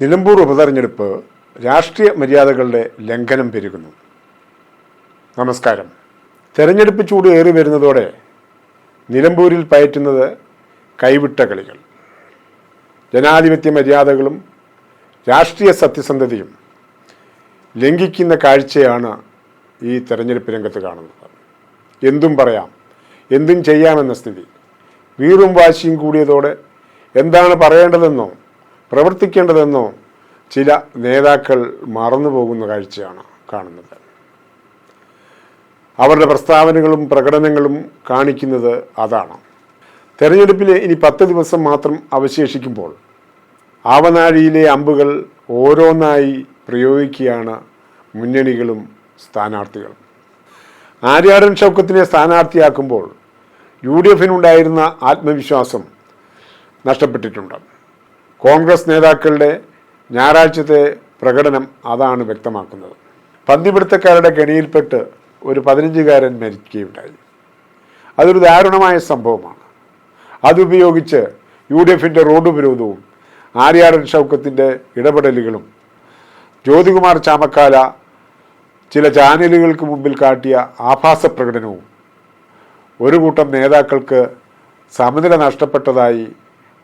നിലമ്പൂർ ഉപതെരഞ്ഞെടുപ്പ് രാഷ്ട്രീയ മര്യാദകളുടെ ലംഘനം പെരുകുന്നു. നമസ്കാരം. തെരഞ്ഞെടുപ്പ് ചൂട് ഏറി വരുന്നതോടെ നിലമ്പൂരിൽ പയറ്റുന്നത് കൈവിട്ട കളികൾ. ജനാധിപത്യ മര്യാദകളും രാഷ്ട്രീയ സത്യസന്ധതയും ലംഘിക്കുന്ന കാഴ്ചയാണ് ഈ തെരഞ്ഞെടുപ്പ് രംഗത്ത് കാണുന്നത്. എന്തും പറയാം എന്തും ചെയ്യാമെന്ന സ്ഥിതി. വീറും വാശിയും കൂടിയതോടെ എന്താണ് പറയേണ്ടതെന്നോ പ്രവർത്തിക്കേണ്ടതെന്നോ ചില നേതാക്കൾ മറന്നുപോകുന്ന കാഴ്ചയാണ് കാണുന്നത്. അവരുടെ പ്രസ്താവനകളും പ്രകടനങ്ങളും കാണിക്കുന്നത് അതാണ്. തെരഞ്ഞെടുപ്പിലെ ഇനി പത്ത് ദിവസം മാത്രം അവശേഷിക്കുമ്പോൾ ആവനാഴിയിലെ അമ്പുകൾ ഓരോന്നായി പ്രയോഗിക്കുകയാണ് മുന്നണികളും സ്ഥാനാർത്ഥികളും. ആര്യാടൻ ഷൗക്കത്തിനെ സ്ഥാനാർത്ഥിയാക്കുമ്പോൾ യു ഡി എഫിനുണ്ടായിരുന്ന ആത്മവിശ്വാസം നഷ്ടപ്പെട്ടിട്ടുണ്ട്. കോൺഗ്രസ് നേതാക്കളുടെ ഞായറാഴ്ചത്തെ പ്രകടനം അതാണ് വ്യക്തമാക്കുന്നത്. പന്തിപിടുത്തക്കാരുടെ കെണിയിൽപ്പെട്ട് ഒരു പതിനഞ്ചുകാരൻ മരിക്കുകയുണ്ടായി. അതൊരു ദാരുണമായ സംഭവമാണ്. അതുപയോഗിച്ച് യു ഡി എഫിന്റെ റോഡ് ഉപരോധവും ആര്യാടൻ ഷൗക്കത്തിന്റെ ഇടപെടലുകളും ജ്യോതികുമാർ ചാമക്കാല ചില ചാനലുകൾക്ക് മുമ്പിൽ കാട്ടിയ ആഭാസ പ്രകടനവും ഒരു കൂട്ടം നേതാക്കൾക്ക് സമനില നഷ്ടപ്പെട്ടതായി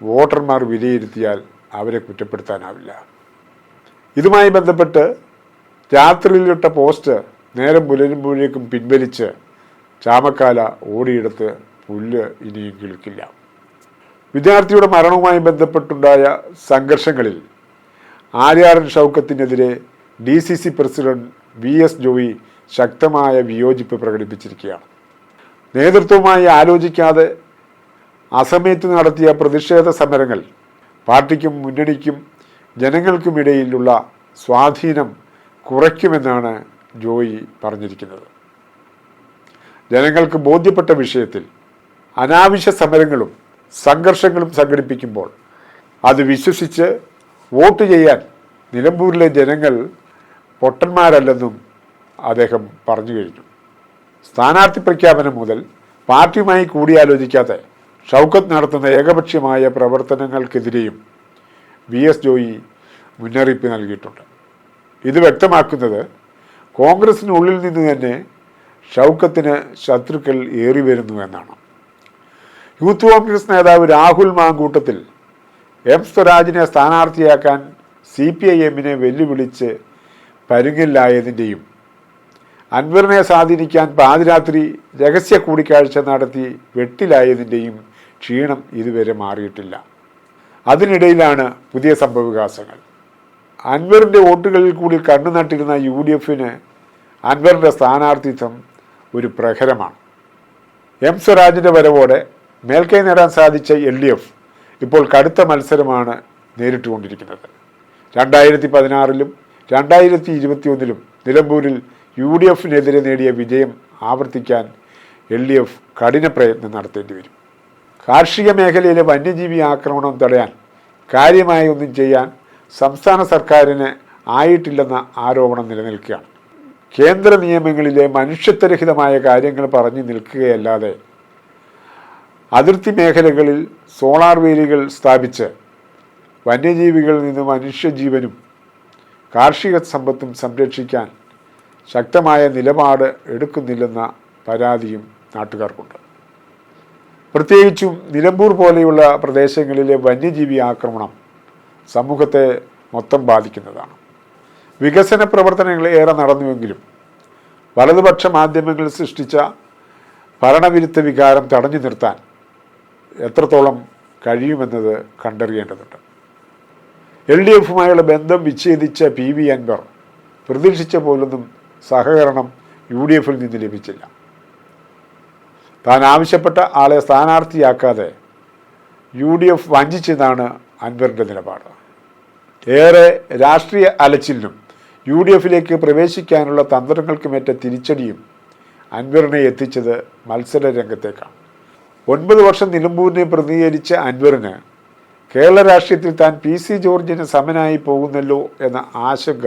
വോട്ടർമാർ വിലയിരുത്തിയാൽ അവരെ കുറ്റപ്പെടുത്താനാവില്ല. ഇതുമായി ബന്ധപ്പെട്ട് രാത്രിയിലിട്ട പോസ്റ്റ് നേരം പുലരുമ്പോഴേക്കും പിൻവലിച്ച് ചാമക്കാല ഓടിയെടുത്ത് പുല്ല് ഇനിയും കിളിക്കില്ല. വിദ്യാർത്ഥിയുടെ മരണവുമായി ബന്ധപ്പെട്ടുണ്ടായ സംഘർഷങ്ങളിൽ Aryadan ഷൗക്കത്തിനെതിരെ D C C president V S Joy ശക്തമായ വിയോജിപ്പ് പ്രകടിപ്പിച്ചിരിക്കുകയാണ്. നേതൃത്വവുമായി ആലോചിക്കാതെ അസമയത്ത് നടത്തിയ പ്രതിഷേധ സമരങ്ങൾ പാർട്ടിക്കും മുന്നണിക്കും ജനങ്ങൾക്കുമിടയിലുള്ള സ്വാധീനം കുറയ്ക്കുമെന്നാണ് ജോയി പറഞ്ഞിരിക്കുന്നത്. ജനങ്ങൾക്ക് ബോധ്യപ്പെട്ട വിഷയത്തിൽ അനാവശ്യ സമരങ്ങളും സംഘർഷങ്ങളും സംഘടിപ്പിക്കുമ്പോൾ അത് വിശ്വസിച്ച് വോട്ട് ചെയ്യാൻ നിലമ്പൂരിലെ ജനങ്ങൾ പൊട്ടന്മാരല്ലെന്നും അദ്ദേഹം പറഞ്ഞു കഴിഞ്ഞു. സ്ഥാനാർത്ഥി പ്രഖ്യാപനം മുതൽ പാർട്ടിയുമായി കൂടിയാലോചിക്കാതെ ഷൗക്കത്ത് നടത്തുന്ന ഏകപക്ഷീയമായ പ്രവർത്തനങ്ങൾക്കെതിരെയും വി എസ് ജോയി മുന്നറിയിപ്പ് നൽകിയിട്ടുണ്ട്. ഇത് വ്യക്തമാക്കുന്നത് കോൺഗ്രസിനുള്ളിൽ നിന്ന് തന്നെ ഷൗക്കത്തിന് ശത്രുക്കൾ ഏറി വരുന്നു എന്നാണ്. യൂത്ത് കോൺഗ്രസ് നേതാവ് രാഹുൽ മാങ്കൂട്ടത്തിൽ എം സ്വരാജിനെ സ്ഥാനാർത്ഥിയാക്കാൻ സി പി ഐ എമ്മിനെ വെല്ലുവിളിച്ച് പരുങ്ങില്ലായതിന്റെയും അൻവറിനെ സ്വാധീനിക്കാൻ പാതിരാത്രി രഹസ്യ കൂടിക്കാഴ്ച നടത്തി വെട്ടിലായതിന്റെയും ക്ഷീണം ഇതുവരെ മാറിയിട്ടില്ല. അതിനിടയിലാണ് പുതിയ സംഭവവികാസങ്ങൾ. അൻവറിന്റെ വോട്ടുകളിൽ കൂടി കണ്ണു നട്ടിരുന്ന യു ഡി എഫിന് അൻവറിന്റെ സ്ഥാനാർത്ഥിത്വം ഒരു പ്രഹരമാണ്. എം സ്വരാജിന്റെ വരവോടെ മേൽക്കൈ നേടാൻ സാധിച്ച എൽ ഡി എഫ് ഇപ്പോൾ കടുത്ത മത്സരമാണ് നേരിട്ടുകൊണ്ടിരിക്കുന്നത്. രണ്ടായിരത്തി പതിനാറിലും രണ്ടായിരത്തി ഇരുപത്തി ഒന്നിലും നിലമ്പൂരിൽ യു ഡി എഫിനെതിരെ നേടിയ വിജയം ആവർത്തിക്കാൻ എൽ ഡി എഫ് കഠിന പ്രയത്നം നടത്തേണ്ടി വരും. കാർഷിക മേഖലയിലെ വന്യജീവി ആക്രമണം തടയാൻ കാര്യമായി ഒന്നും ചെയ്യാൻ സംസ്ഥാന സർക്കാരിന് ആയിട്ടില്ലെന്ന ആരോപണം നിലനിൽക്കുകയാണ്. കേന്ദ്ര നിയമങ്ങളിലെ മനുഷ്യത്വരഹിതമായ കാര്യങ്ങൾ പറഞ്ഞു നിൽക്കുകയല്ലാതെ അതിർത്തി മേഖലകളിൽ സോളാർ വേലികൾ സ്ഥാപിച്ച് വന്യജീവികളിൽ നിന്ന് മനുഷ്യജീവനും കാർഷിക സമ്പത്തും സംരക്ഷിക്കാൻ ശക്തമായ നിലപാട് എടുക്കുന്നില്ലെന്ന പരാതിയും നാട്ടുകാർക്കുണ്ട്. പ്രത്യേകിച്ചും നിലമ്പൂർ പോലെയുള്ള പ്രദേശങ്ങളിലെ വന്യജീവി ആക്രമണം സമൂഹത്തെ മൊത്തം ബാധിക്കുന്നതാണ്. വികസന പ്രവർത്തനങ്ങൾ ഏറെ നടന്നുവെങ്കിലും വലതുപക്ഷ മാധ്യമങ്ങൾ സൃഷ്ടിച്ച ഭരണവിരുദ്ധ വികാരം തടഞ്ഞു നിർത്താൻ എത്രത്തോളം കഴിയുമെന്നത് കണ്ടറിയേണ്ടതുണ്ട്. എൽ ഡി എഫുമായുള്ള ബന്ധം വിച്ഛേദിച്ച പി വി അൻവർ പ്രതീക്ഷിച്ച പോലൊന്നും സഹകരണം യു ഡി എഫിൽ നിന്ന് ലഭിച്ചില്ല. താൻ ആവശ്യപ്പെട്ട ആളെ സ്ഥാനാർത്ഥിയാക്കാതെ യു ഡി എഫ് വഞ്ചിച്ചെന്നാണ് അൻവറിന്റെ നിലപാട്. ഏറെ രാഷ്ട്രീയ അലച്ചിലിനും യു ഡി എഫിലേക്ക് പ്രവേശിക്കാനുള്ള തന്ത്രങ്ങൾക്കുമേറ്റ തിരിച്ചടിയും അൻവറിനെ എത്തിച്ചത് മത്സര രംഗത്തേക്കാണ്. ഒൻപത് വർഷം നിലമ്പൂരിനെ പ്രതിനിധീകരിച്ച അൻവറിന് കേരള രാഷ്ട്രീയത്തിൽ താൻ പി സി ജോർജിന് സമനായി പോകുന്നല്ലോ എന്ന ആശങ്ക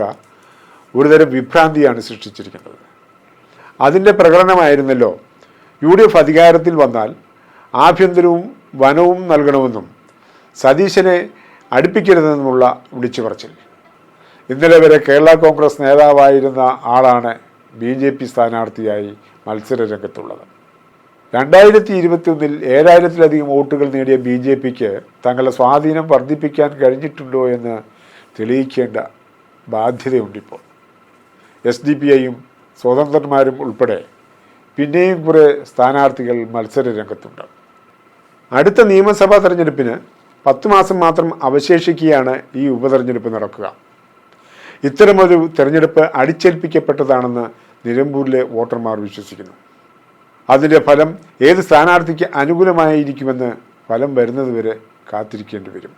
ഒരുതരം വിഭ്രാന്തിയാണ് സൃഷ്ടിച്ചിരിക്കുന്നത്. അതിന്റെ പ്രകടനമായിരുന്നല്ലോ യു ഡി എഫ് അധികാരത്തിൽ വന്നാൽ ആഭ്യന്തരവും വനവും നൽകണമെന്നും സതീശനെ അടുപ്പിക്കരുതെന്നുമുള്ള വിളിച്ചു പറച്ചിൽ ഇന്നലെ വരെ കേരള കോൺഗ്രസ് നേതാവായിരുന്ന ആളാണ് ബി ജെ പി സ്ഥാനാർത്ഥിയായി മത്സര രംഗത്തുള്ളത് രണ്ടായിരത്തി ഇരുപത്തിയൊന്നിൽ ഏഴായിരത്തിലധികം വോട്ടുകൾ നേടിയ ബി ജെ പിക്ക് തങ്ങളുടെ സ്വാധീനം വർദ്ധിപ്പിക്കാൻ കഴിഞ്ഞിട്ടുണ്ടോ എന്ന് തെളിയിക്കേണ്ട ബാധ്യതയുണ്ടിപ്പോൾ. എസ് ഡി പി ഐയും സ്വതന്ത്രന്മാരും ഉൾപ്പെടെ പിന്നെയും കുറേ സ്ഥാനാർത്ഥികൾ മത്സര രംഗത്തുണ്ട്. അടുത്ത നിയമസഭാ തെരഞ്ഞെടുപ്പിന് പത്ത് മാസം മാത്രം അവശേഷിക്കുകയാണ് ഈ ഉപതെരഞ്ഞെടുപ്പ് നടക്കുക. ഇത്തരമൊരു തെരഞ്ഞെടുപ്പ് അടിച്ചേൽപ്പിക്കപ്പെട്ടതാണെന്ന് നിലമ്പൂരിലെ വോട്ടർമാർ വിശ്വസിക്കുന്നു. അതിന്റെ ഫലം ഏത് സ്ഥാനാർത്ഥിക്ക് അനുകൂലമായിരിക്കുമെന്ന് ഫലം വരുന്നതുവരെ കാത്തിരിക്കേണ്ടി വരും.